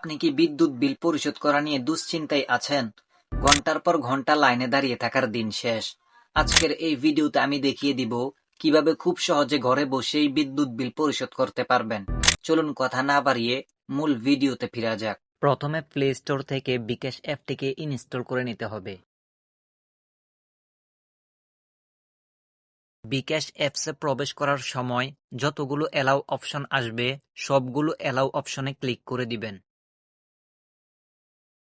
আপনি কি বিদ্যুৎ বিল পরিশোধ করা নিয়ে দুশ্চিন্তায় আছেন? ঘণ্টার পর ঘণ্টা লাইনে দাঁড়িয়ে থাকার দিন শেষ। আজকের এই ভিডিওতে আমি দেখিয়ে দিব কীভাবে খুব সহজে ঘরে বসেই বিদ্যুৎ বিল পরিশোধ করতে পারবেন। চলুন কথা না বাড়িয়ে মূল ভিডিওতে ফিরা যাক। প্রথমে প্লে স্টোর থেকে বিকাশ অ্যাপটিকে ইনস্টল করে নিতে হবে। বিকাশ অ্যাপসে প্রবেশ করার সময় যতগুলো অ্যালাউ অপশন আসবে, সবগুলো অ্যালাউ অপশনে ক্লিক করে দিবেন।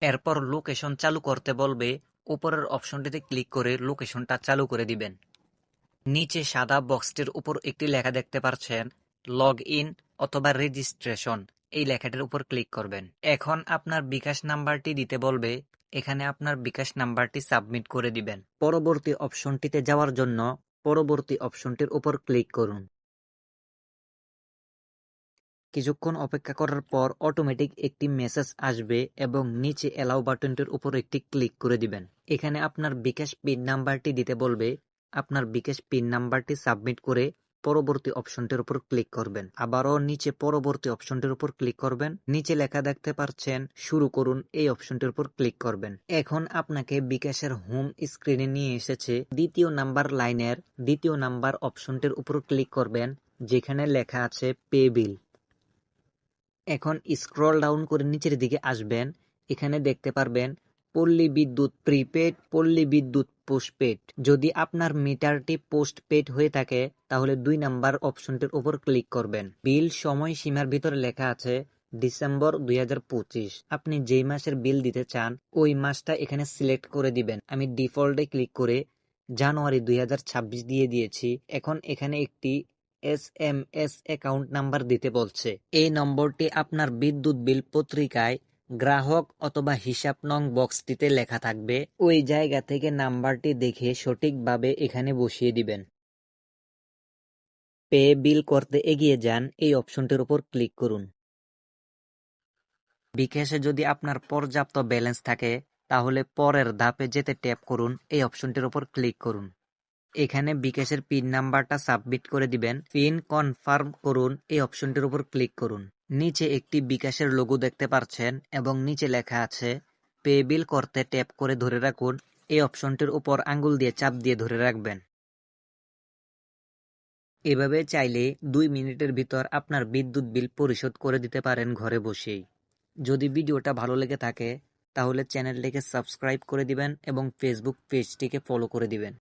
এরপর লোকেশন চালু করতে বলবে, উপরের অপশনটিতে ক্লিক করে লোকেশনটা চালু করে দিবেন। নিচে সাদা বক্সটির উপর একটি লেখা দেখতে পাচ্ছেন লগ ইন অথবা রেজিস্ট্রেশন। এই লেখাটির উপর ক্লিক করবেন। এখন আপনার বিকাশ নাম্বারটি দিতে বলবে, এখানে আপনার বিকাশ নাম্বারটি সাবমিট করে দিবেন। পরবর্তী অপশনটিতে যাওয়ার জন্য পরবর্তী অপশনটির উপর ক্লিক করুন। কিছুক্ষণ অপেক্ষা করার পর অটোমেটিক একটি মেসেজ আসবে এবং নিচে অ্যালাউ বাটনটির উপর একটি ক্লিক করে দিবেন। এখানে আপনার বিকাশ পিন নাম্বারটি দিতে বলবে। আপনার বিকাশ পিন নাম্বারটি সাবমিট করে পরবর্তী অপশনটির উপর ক্লিক করবেন। আবারও নিচে পরবর্তী অপশনটির উপর ক্লিক করবেন। নিচে লেখা দেখতে পাচ্ছেন, শুরু করুন, এই অপশনটির উপর ক্লিক করবেন। এখন আপনাকে বিকাশের হোম স্ক্রিনে নিয়ে এসেছে দ্বিতীয় নাম্বার লাইনের দ্বিতীয় নাম্বার অপশনটির উপর ক্লিক করবেন, যেখানে লেখা আছে পে বিল এখন স্ক্রল ডাউন করে নিচের দিকে আসবেন, এখানে দেখতে পারবেন পল্লী বিদ্যুৎ প্রিপেড পল্লী বিদ্যুৎ পোস্টপেড যদি আপনার মিটারটি পোস্টপেড হয়ে থাকে, তাহলে দুই নাম্বার অপশনটির উপর ক্লিক করবেন। বিল সময় সীমার ভিতরে লেখা আছে ডিসেম্বর দুই হাজার পঁচিশ। আপনি যেই মাসের বিল দিতে চান, ওই মাসটা এখানে সিলেক্ট করে দিবেন। আমি ডিফল্টে ক্লিক করে জানুয়ারি দুই হাজার ছাব্বিশ দিয়ে দিয়েছি। এখন এখানে একটি S M S account number দিতে বলছে। এই নম্বরটি আপনার বিদ্যুৎ বিল পত্রিকায় গ্রাহক অথবা হিসাব নং বক্সটিতে লেখা থাকবে। ওই জায়গা থেকে নাম্বারটি দেখে সঠিকভাবে এখানে বসিয়ে দিবেন। পে বিল করতে এগিয়ে যান, এই অপশনটির উপর ক্লিক করুন। বিকাশে যদি আপনার পর্যাপ্ত ব্যালেন্স থাকে, তাহলে পরের ধাপে যেতে ট্যাপ করুন, এই অপশনটির উপর ক্লিক করুন। এখানে বিকাশের পিন নাম্বারটা সাবমিট করে দিবেন। পিন কনফার্ম করুন, এই অপশনটির উপর ক্লিক করুন। নিচে একটি বিকাশের লোগো দেখতে পাচ্ছেন এবং নিচে লেখা আছে, পে বিল করতে ট্যাপ করে ধরে রাখুন। এই অপশনটির উপর আঙ্গুল দিয়ে চাপ দিয়ে ধরে রাখবেন। এভাবে চাইলে দুই মিনিটের ভিতর আপনার বিদ্যুৎ বিল পরিশোধ করে দিতে পারেন ঘরে বসেই। যদি ভিডিওটা ভালো লেগে থাকে, তাহলে চ্যানেলটিকে সাবস্ক্রাইব করে দিবেন এবং ফেসবুক পেজটিকে ফলো করে দিবেন।